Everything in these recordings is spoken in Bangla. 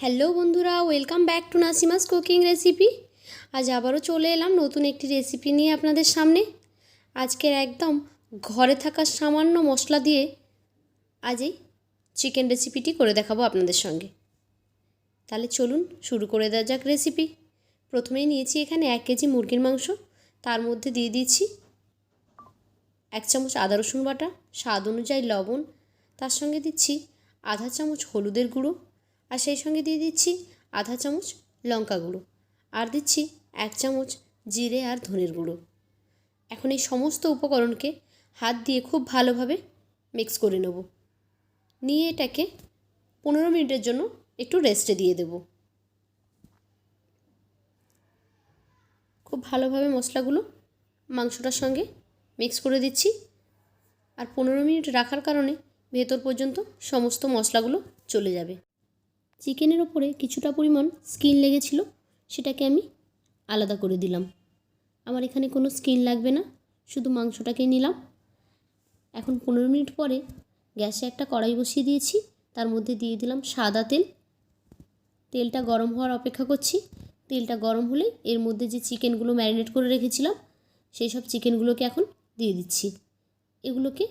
হ্যালো বন্ধুরা, welcome back to Nasima's cooking recipe. আজ আবারও চলে এলাম নতুন একটি রেসিপি নিয়ে আপনাদের সামনে। আজকের একদম ঘরে থাকা সামান্য মশলা দিয়ে আজ এই চিকেন রেসিপিটি করে দেখাবো আপনাদের সঙ্গে। তাহলে চলুন শুরু করে দেওয়া যাক রেসিপি। প্রথমেই নিয়েছি এখানে এক কেজি মুরগির মাংস। তার মধ্যে দিয়ে দিয়েছি এক চামচ আদা রসুন বাটা, স্বাদ অনুযায়ী লবণ। তার সঙ্গে দিচ্ছি আধা চামচ হলুদের গুঁড়ো। আর সেই সঙ্গে দিয়ে দিচ্ছি আধা চামচ লঙ্কা গুঁড়ো। আর দিচ্ছি এক চামচ জিরে আর ধনের গুঁড়ো। এখন এই সমস্ত উপকরণকে হাত দিয়ে খুব ভালোভাবে মিক্স করে নেব। নিয়ে এটাকে পনেরো মিনিটের জন্য একটু রেস্টে দিয়ে দেব। খুব ভালোভাবে মশলাগুলো মাংসটার সঙ্গে মিক্স করে দিচ্ছি। আর পনেরো মিনিট রাখার কারণে ভেতর পর্যন্ত সমস্ত মশলাগুলো চলে যাবে। চিকেনের ওপরে কিছুটা পরিমাণ স্কিন লেগেছিল, সেটাকে আমি আলাদা করে দিলাম। আমার এখানে কোনো স্কিন লাগবে না, শুধু মাংসটাকে নিলাম। এখন পনেরো মিনিট পরে গ্যাসে একটা কড়াই বসিয়ে দিয়েছি, তার মধ্যে দিয়ে দিলাম সাদা তেল। তেলটা গরম হওয়ার অপেক্ষা করছি। তেলটা গরম হলে এর মধ্যে যে চিকেনগুলো ম্যারিনেট করে রেখেছিলাম, সেই সব চিকেনগুলোকে এখন দিয়ে দিচ্ছি। এগুলোকে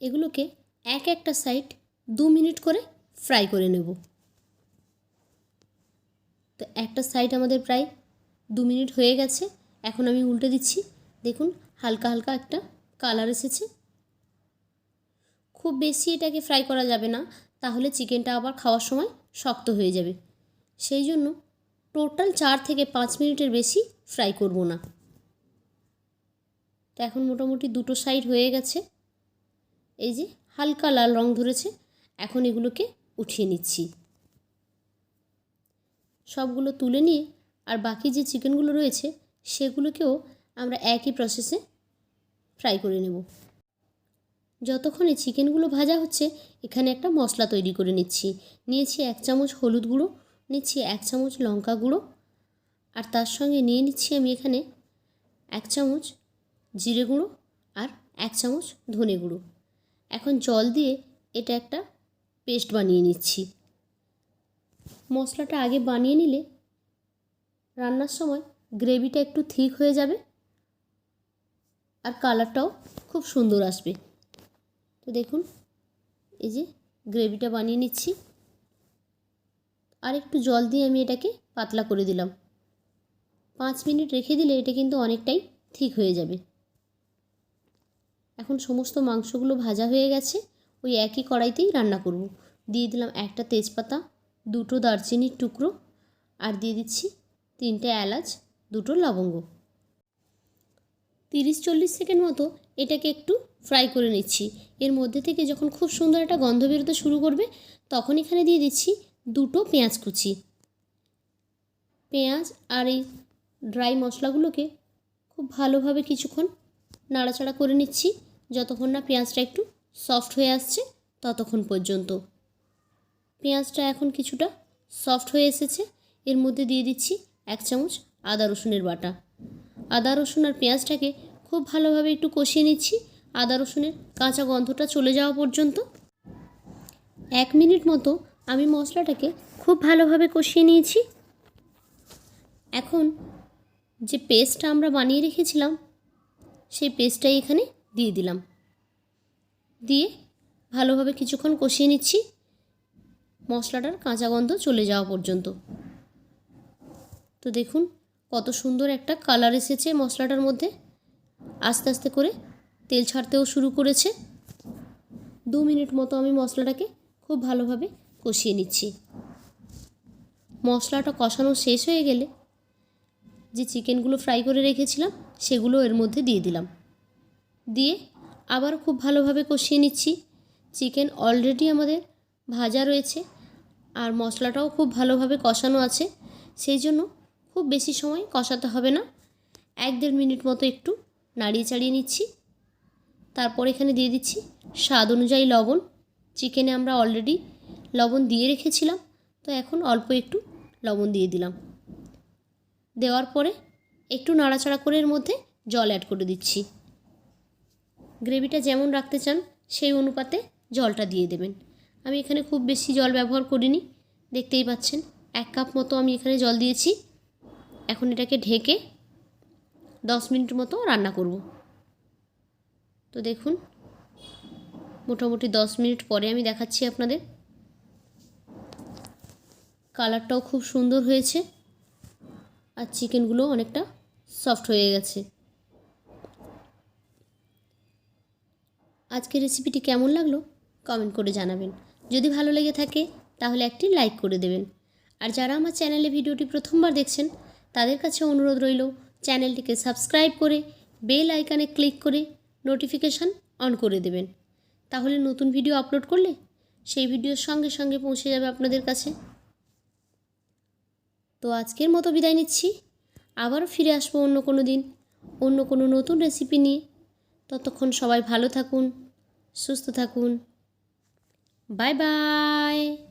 এগুলোকে এক একটা সাইড দু মিনিট করে ফ্রাই করে নেব। তো একটা সাইড আমাদের প্রায় দু মিনিট হয়ে গেছে। এখন আমি উল্টে দিচ্ছি। দেখুন, হালকা হালকা একটা কালার এসেছে। খুব বেশি এটাকে ফ্রাই করা যাবে না, তাহলে চিকেনটা আবার খাওয়ার সময় শক্ত হয়ে যাবে। সেই জন্য টোটাল চার থেকে পাঁচ মিনিটের বেশি ফ্রাই করব না। তো এখন মোটামুটি দুটো সাইড হয়ে গেছে। এই যে হালকা লাল রং ধরেছে। এখন এগুলোকে উঠিয়ে নিচ্ছি। সবগুলো তুলে নিয়ে আর বাকি যে চিকেনগুলো রয়েছে, সেগুলোকেও আমরা একই প্রসেসে ফ্রাই করে নেব। যতক্ষণে চিকেনগুলো ভাজা হচ্ছে, এখানে একটা মশলা তৈরি করে নিচ্ছি। নিয়েছি এক চামচ হলুদ গুঁড়ো, নিচ্ছি এক চামচ লঙ্কা গুঁড়ো, আর তার সঙ্গে নিয়ে নিচ্ছি আমি এখানে এক চামচ জিরে গুঁড়ো আর এক চামচ ধনে গুঁড়ো। এখন জল দিয়ে এটা একটা পেস্ট বানিয়ে নিচ্ছি। মশলাটা আগে বানিয়ে নিলে রান্নার সময় গ্রেভিটা একটু থিক হয়ে যাবে আর কালারটাও খুব সুন্দর আসবে। তো দেখুন, এই যে গ্রেভিটা বানিয়ে নিচ্ছি। আর একটু জল দিয়ে আমি এটাকে পাতলা করে দিলাম। পাঁচ মিনিট রেখে দিলে এটা কিন্তু অনেকটাই ঠিক হয়ে যাবে। এখন সমস্ত মাংসগুলো ভাজা হয়ে গেছে। ওই একই কড়াইতেই রান্না করব। দিয়ে দিলাম একটা তেজপাতা, দুটো দারচিনির টুকরো আর দিয়ে দিচ্ছি তিনটে এলাচ, দুটো লবঙ্গ। তিরিশ চল্লিশ সেকেন্ড মতো এটাকে একটু ফ্রাই করে নিচ্ছি। এর মধ্যে থেকে যখন খুব সুন্দর একটা গন্ধ বেরোতে শুরু করবে, তখন এখানে দিয়ে দিচ্ছি দুটো পেঁয়াজ কুচি। পেঁয়াজ আর এই ড্রাই মশলাগুলোকে খুব ভালোভাবে কিছুক্ষণ নাড়াচাড়া করে নিচ্ছি, যতক্ষণ না পেঁয়াজটা একটু সফট হয়ে আসছে ততক্ষণ পর্যন্ত। পেঁয়াজটা এখন কিছুটা সফট হয়ে এসেছে। এর মধ্যে দিয়ে দিচ্ছি এক চামচ আদা রসুনের বাটা। আদা রসুন আর পেঁয়াজটাকে খুব ভালোভাবে একটু কষিয়ে নিচ্ছি। আদা রসুনের কাঁচা গন্ধটা চলে যাওয়া পর্যন্ত। এক মিনিট মতো আমি মশলাটাকে খুব ভালোভাবে কষিয়ে নিয়েছি। এখন যে পেস্টটা আমরা বানিয়ে রেখেছিলাম, সেই পেস্টটাই এখানে দিয়ে দিলাম। দিয়ে ভালোভাবে কিছুক্ষণ কষিয়ে নিচ্ছি। মশলাটার কাঁচা গন্ধ চলে যাওয়া পর্যন্ত। তো দেখুন কত সুন্দর একটা কালার এসেছে মশলাটার মধ্যে। আস্তে আস্তে করে তেল ছাড়তেও শুরু করেছে। দু মিনিট মতো আমি মশলাটাকে খুব ভালোভাবে কষিয়ে নিচ্ছি। মশলাটা কষানো শেষ হয়ে গেলে যে চিকেনগুলো ফ্রাই করে রেখেছিলাম, সেগুলো এর মধ্যে দিয়ে দিলাম। দিয়ে আবার খুব ভালোভাবে কষিয়ে নিচ্ছি। চিকেন অলরেডি আমাদের ভাজা রয়েছে আর মশলাটাও খুব ভালোভাবে কষানো আছে। সেই জন্য খুব বেশি সময় কষাতে হবে না। এক দেড় মিনিট মতো একটু নাড়িয়ে চাড়িয়ে নিচ্ছি। তারপর এখানে দিয়ে দিচ্ছি স্বাদ অনুযায়ী লবণ। চিকেনে আমরা অলরেডি লবণ দিয়ে রেখেছিলাম, তো এখন অল্প একটু লবণ দিয়ে দিলাম। দেওয়ার পরে একটু নাড়াচাড়া করে এর মধ্যে জল অ্যাড করে দিচ্ছি। গ্রেভিটা যেমন রাখতে চান, সেই অনুপাতে জলটা দিয়ে দেবেন। আমি এখানে খুব বেশি জল ব্যবহার করিনি, দেখতেই পাচ্ছেন। এক কাপ মতো আমি এখানে জল দিয়েছি। এখন এটাকে ঢেকে দশ মিনিট মতো রান্না করব। তো দেখুন, মোটামুটি দশ মিনিট পরে আমি দেখাচ্ছি আপনাদের। কালারটাও খুব সুন্দর হয়েছে আর চিকেনগুলো অনেকটা সফট হয়ে গেছে। আজকের রেসিপিটি কেমন লাগল? কমেন্ট করে জানাবেন। যদি ভালো লেগে থাকে, তাহলে একটি লাইক করে দেবেন। আর যারা আমার চ্যানেলে ভিডিওটি প্রথমবার দেখছেন, তাদের কাছে অনুরোধ রইল চ্যানেলটিকে সাবস্ক্রাইব করে বেল আইকনে ক্লিক করে নোটিফিকেশান অন করে দেবেন। তাহলে নতুন ভিডিও আপলোড করলে, সেই ভিডিওর সঙ্গে সঙ্গে পৌঁছে যাবে আপনাদের কাছে। তো আজকের মতো বিদায় নিচ্ছি। আবারও ফিরে আসব অন্য কোনো দিন, অন্য কোনো নতুন রেসিপি নিয়ে। ততক্ষণ সবাই ভালো থাকুন। সুস্থ থাকুন। Bye bye.